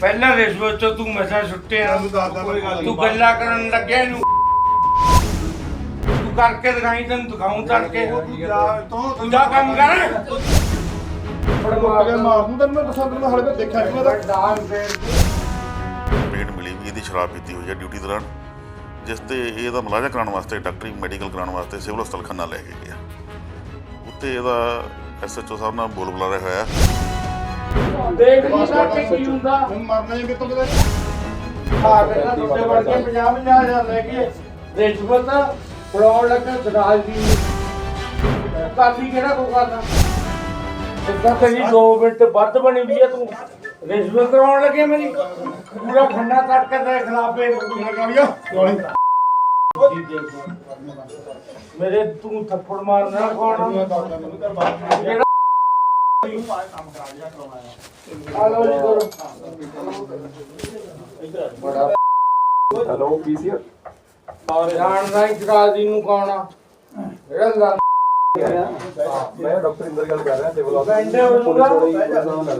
ਪਹਿਲਾਂ ਰਿਸ਼ਵਤ ਚੋਂ ਤੂੰ ਮਸਾ ਛੁੱਟਿਆ ਤੂੰ ਗੱਲਾਂ ਕਰਨ ਲੱਗਿਆ ਇਹਨੂੰ। ਤੂੰ ਕਰਕੇ ਦਿਖਾਈ ਤੈਨੂੰ ਦਿਖਾਉਂ ਤੜਕੇ। ਤੂੰ ਜਾ ਕੰਮ ਕਰ। ਕੰਪਲੇਂਟ ਮਿਲੀ ਵੀ ਇਹਦੀ ਸ਼ਰਾਬ ਪੀਤੀ ਹੋਈ ਹੈ ਡਿਊਟੀ ਦੌਰਾਨ ਜਿਸ ਤੇ ਇਹਦਾ ਮੁਲਾਜ਼ਾ ਕਰਾਉਣ ਵਾਸਤੇ ਡਾਕਟਰੀ ਮੈਡੀਕਲ ਕਰਾਉਣ ਵਾਸਤੇ ਸਿਵਲ ਹਸਪਤਾਲ ਖੰਨਾ ਲੈ ਕੇ ਗਿਆ। ਉੱਤੇ ਇਹਦਾ ਐਸਐਚਓ ਸਾਹਿਬ ਨਾਲ ਬੋਲ ਬੁਲਾ ਰਿਹਾ ਹੋਇਆ। ਦੇਖ ਨਹੀਂ ਸਕਦੇ ਕੀ ਹੁੰਦਾ। ਹੁਣ ਮਰਨਾ ਹੀ ਕਿਤੋਂ? ਕਿਤੇ ਆ ਕੇ ਨਾ ਤੁਹਾਡੇ ਵਰਗੇ। 50 50 ਹਜ਼ਾਰ ਲੈ ਕੇ ਰਿਸ਼ਵਤ ਫੜਾਉਣ ਲੱਗਾ ਸਰਾਜ ਦੀ ਕਾਫੀ ਕਿਹੜਾ ਕੋ ਕਰਨਾ ਸਿੱਧਾ ਤੇਰੀ 2 ਮਿੰਟ ਵੱਧ ਬਣੀ ਵੀ ਤੂੰ। ਰਿਸ਼ਵਤ ਕਰਾਉਣ ਲੱਗੇ ਮੇਰੀ। ਪੂਰਾ ਖੰਡਾ ਕੱਟ ਕੇ ਤੇਰੇ ਖਿਲਾਫ ਪੇਸ਼ ਮੈਂ ਕਾਲੀਆ ਕਾਲੀ ਮੇਰੇ ਤੂੰ ਥੱਪੜ ਮਾਰਨਾ ਕੌਣ ਜਿਹੜਾ ਹੈਲੋ ਪੀਸੀਆਰ ਜਾਣਦਾ ਹੀ ਸਰਾਜ ਨੂੰ ਕੌਣ ਆ ਜਿਹੜਾ ਲੜ ਮੈਂ ਡਾਕਟਰ ਇੰਦਰ ਗੱਲ ਕਰ ਰਿਹਾ ਸਿਵਲ ਬੈਂਡੇ ਹੋਊਗਾ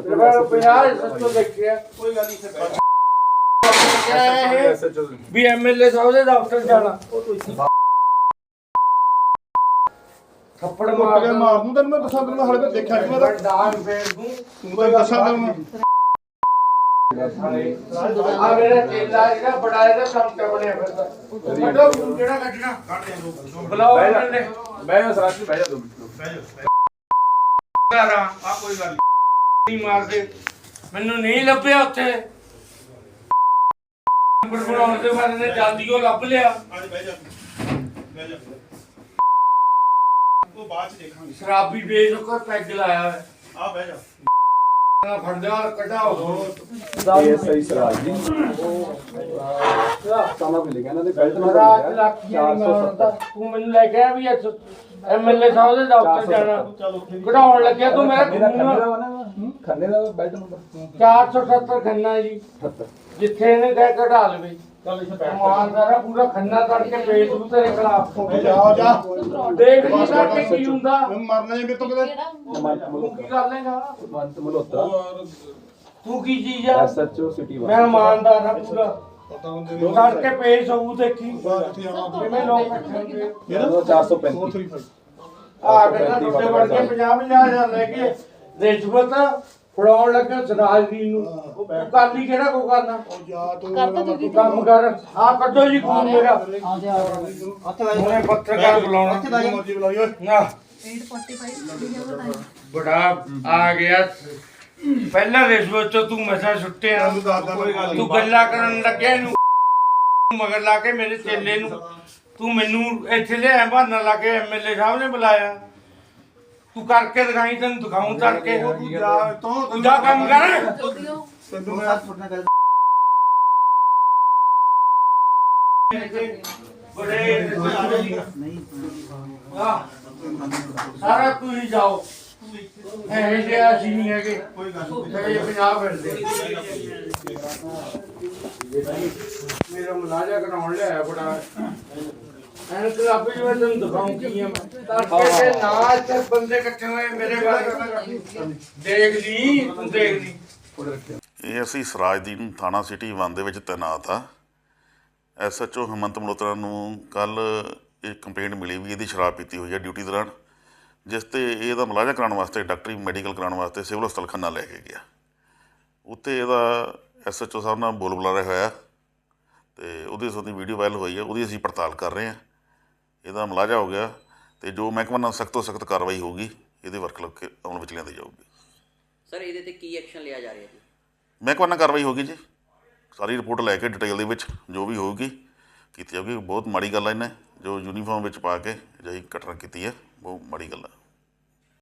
ਜਿਹੜਾ 50 ਸੱਤੋਂ ਦੇਖਿਆ ਕੋਈ ਗੱਲ ਨਹੀਂ ਸਰ ਇਹ ਵੀ ਐਮਐਲਏ ਸਾਹਿਬ ਦੇ ਦਫ਼ਤਰ ਜਾਣਾ। ਥੱਪੜ ਮਾਰ ਕੇ ਮਾਰ ਨੂੰ ਤੈਨੂੰ ਮੈਂ ਦੱਸਾਂ ਤੈਨੂੰ ਹਲੇ ਮੈਂ ਦੇਖਿਆ ਨਹੀਂ ਮੈਂ ਡਾਂਸ ਫੇਰ ਦੂੰ ਤੂੰ ਤਾਂ ਦੱਸਾਂ ਤੈਨੂੰ ਆ ਮੇਰਾ ਚੇਲਾ ਜਿਹੜਾ ਬੜਾ ਇਹਦਾ ਕੰਮ ਕਰ ਬਣਿਆ ਫਿਰਦਾ। ਤੂੰ ਕਿਹੜਾ ਕੱਢਣਾ? ਕੱਢ ਦੇ ਬੁਲਾਓ ਉਹਨਾਂ ਨੇ ਮੈਂ ਸਰਾਜ ਬਹਿ ਜਾ ਦੋ ਆ ਕੋਈ ਗੱਲ ਨਹੀਂ। ਮਾਰਦੇ ਮੈਨੂੰ ਨਹੀਂ ਲੱਭਿਆ ਉੱਥੇ। ਨੰਬਰ ਬਣਾਉਣ ਦੇ ਬਾਰੇ ਨੇ ਜਲਦੀ ਉਹ ਲੱਭ ਲਿਆ। ਅੱਜ ਬਹਿ ਜਾ ਬਹਿ ਜਾ। ਉਹ ਬਾਅਦ ਚ ਦੇਖਾਂਗੇ। ਸ਼ਰਾਬੀ ਪੈਗ ਲਾਇਆ ਹੋਇਆ। ਆ ਬਹਿ ਜਾ। ਨਾ ਫੜ ਲਿਆ ਕਢਾਓ ਇਹ ਸਹੀ ਸਰਾਜ ਜੀ। ਸਮਾਂ ਵੀ ਲਿਖਿਆ ਇਹਨਾਂ ਦੇ ਬੈਲਟ ਨੰਬਰ ਰਾਤ ਲਿਖਿਆ ਮਾਰਦਾ ਤੂੰ ਮੈਨੂੰ ਲੈ ਕੇ ਆ ਵੀ ਐਮਐਲਏ ਸਾਹਿਬ ਦੇ ਦਫ਼ਤਰ ਜਾਣਾ। ਕਢਾਉਣ ਲੱਗਿਆ ਤੂੰ ਮੇਰਾ ਖੰਨੇ ਦਾ ਖੰਨੇ। ਦਾ ਖੂਨ ਵਾ ਨਾ ਖੰਨੇ ਦਾ ਬੈਲਟ ਨੰਬਰ 470 ਖੰਨਾ ਜੀ। ਜਿੱਥੇ ਇਹਨੇ ਕਹਿ ਕਢਾ ਲਵੇ। ਇਮਾਨਦਾਰਾ ਪੂਰਾ ਖੰਨਾ ਕੱਢ ਕੇ ਪੇਜ ਨੂੰ ਤੇਰੇ ਖਿਲਾਫ ਜਾ ਜਾ। ਦੇਖ ਨਹੀਂ ਸਕਦੇ ਕੀ ਹੁੰਦਾ। ਮੈਂ ਮਰਨਾ ਹੀ ਕਿਤੋਂ ਕਿਤੇ ਮੰਤ ਤੂੰ ਕੀ ਕਰ ਲੇਗਾ ਮੰਤ ਮਲੋਤਰਾ ਤੂੰ ਕੀ ਚੀਜ਼ ਆ? ਐਸਐਚਓ ਸਿਟੀ ਮੈਂ ਇਮਾਨਦਾਰ ਪੂਰਾ। ਪਤਾ ਹੁੰਦੇ ਕੱਢ ਕੇ ਪੇਜ ਸਬੂਤ ਦੇਖੀ ਕਿੱਥੇ ਜਾਣਾ ਕਿਵੇਂ ਲੋਕ ਇਕੱਠੇ 435 ਆ ਕੇ ਨਾ ਤੁਹਾਡੇ ਵਰਗੇ 50 50 ਹਜ਼ਾਰ ਲੈ ਕੇ ਰਿਸ਼ਵਤ ਫੜਾਉਣ ਲੱਗਾ ਸਰਾਜਦੀਨ ਨੂੰ। ਉਹ ਕਾਲੀ ਕਿਹੜਾ ਕੋ ਕਰਨਾ? ਜਾ ਤੂੰ ਤੂੰ ਕੰਮ ਕਰ। ਆ ਕੱਢੋ ਜੀ ਖੂਨ ਮੇਰਾ। ਹੁਣੇ ਪੱਤਰਕਾਰ ਬੁਲਾਉਣਾ। ਮਰਜ਼ੀ ਬੁਲਾਈ ਓਏ। ਨਾ। ਬੜਾ ਆ ਗਿਆ। ਪਹਿਲਾਂ ਰਿਸ਼ਵਤ ਚੋਂ ਤੂੰ ਮਸਾ ਕੋਈ ਗੱਲ ਤੂੰ ਗੱਲਾਂ ਕਰਨ ਲੱਗਿਆ ਇਹਨੂੰ। ਮਗਰ ਲਾ ਕੇ ਮੇਰੇ ਚੇਲੇ ਨੂੰ। ਤੂੰ ਮੈਨੂੰ ਇੱਥੇ ਲਿਆ ਬਹਾਨਾ ਲਾ ਕੇ ਐਮਐਲਏ ਸਾਹਿਬ ਨੇ ਬੁਲਾਇਆ। ਤੂੰ ਕਰਕੇ ਦਿਖਾਈ ਤੈਨੂੰ ਦਿਖਾਉਂ ਤੜਕੇ। ਤੂੰ ਜਾ ਤੂੰ ਤੂੰ ਜਾ ਕੰਮ ਕਰ। ਤੈਨੂੰ ਮੈਂ ਬੜੇ ਸਾਰਾ ਤੂੰ ਹੀ ਜਾਓ। ਇਹ ਜੇ ਅਸੀਂ ਨਹੀਂ ਹੈਗੇ। ਕੋਈ ਗੱਲ ਇਹ ਪੰਜਾਬ ਮਿਲਦੇ ਮੇਰਾ ਮੁਲਾਜ਼ਾ ਕਰਾਉਣ ਲਿਆ ਬੜਾ। ਐਨ ਕਲਾਬੀ ਜਿਵੇਂ ਤੈਨੂੰ ਦਿਖਾਉਂ ਕੀ ਆ। ਮੈਂ ਤੜਕੇ ਤੇ ਨਾ ਇੱਥੇ ਬੰਦੇ ਇਕੱਠੇ ਹੋਏ ਮੇਰੇ ਬਾਰੇ। ਦੇਖ ਲਈ ਤੂੰ ਦੇਖ ਲਈ ਇਹ ਅਸੀਂ ਸਰਾਜਦੀਨ ਥਾਣਾ ਸਿਟੀ 1 ਦੇ ਵਿੱਚ ਤੈਨਾਤ ਆ। ਐਸਐਚਓ ਹਮੰਤ ਮਲੋਤਰਾ ਨੂੰ ਕੱਲ ਇਹ ਕੰਪਲੇਂਟ ਮਿਲੀ ਵੀ ਇਹਦੀ ਸ਼ਰਾਬ ਪੀਤੀ ਹੋਈ ਹੈ ਡਿਊਟੀ ਦੌਰਾਨ ਜਿਸ ਤੇ ਇਹਦਾ ਮੁਲਾਜ਼ਾ ਕਰਾਉਣ ਵਾਸਤੇ ਡਾਕਟਰੀ ਮੈਡੀਕਲ ਕਰਾਉਣ ਵਾਸਤੇ ਸਿਵਲ ਹਸਪਤਾਲ ਖੰਨਾ ਲੈ ਕੇ ਗਿਆ। ਉੱਤੇ ਇਹਦਾ ਐਸਐਚਓ ਸਾਹਿਬ ਨਾਲ ਬੋਲ ਬੁਲਾ ਰਿਹਾ ਹੋਇਆ ਤੇ ਉਹਦੀ ਸੋਦੀ ਵੀਡੀਓ ਵਾਇਰਲ ਹੋਈ ਹੈ ਉਹਦੀ ਅਸੀਂ ਪੜਤਾਲ ਕਰ ਰਹੇ ਹਾਂ ਇਹਦਾ ਮੁਲਾਜ਼ਾ ਹੋ ਗਿਆ ਤੇ ਜੋ ਮਹਿਕਮਾ ਨਾਲ ਸਖਤ ਤੋਂ ਸਖਤ ਕਾਰਵਾਈ ਹੋਊਗੀ ਇਹਦੇ ਕੇ ਅਮਲ ਵਿੱਚ ਲਿਆਂਦੀ ਜਾਊਗੀ। ਸਰ ਇਹਦੇ ਤੇ ਕੀ ਐਕਸ਼ਨ ਲਿਆ ਜਾ ਰਿਹਾ ਜੀ? ਮਹਿਕਮਾ ਨਾਲ ਕਾਰਵਾਈ ਹੋਗੀ ਜੀ। ਸਾਰੀ ਰਿਪੋਰਟ ਲੈ ਕੇ ਡਿਟੇਲ ਦੇ ਵਿੱਚ ਜੋ ਵੀ ਹੋਊਗੀ ਕੀਤੀ ਜਾਊਗੀ। ਬਹੁਤ ਮਾੜੀ ਗੱਲ ਹੈ ਇਹਨੇ ਜੋ ਯੂਨੀਫਾਰਮ ਵਿੱਚ ਪਾ ਕੇ ਅਜਿਹੀ ਘਟਨਾ ਕੀਤੀ ਹੈ ਬਹੁਤ ਮਾੜੀ ਗੱਲ ਹੈ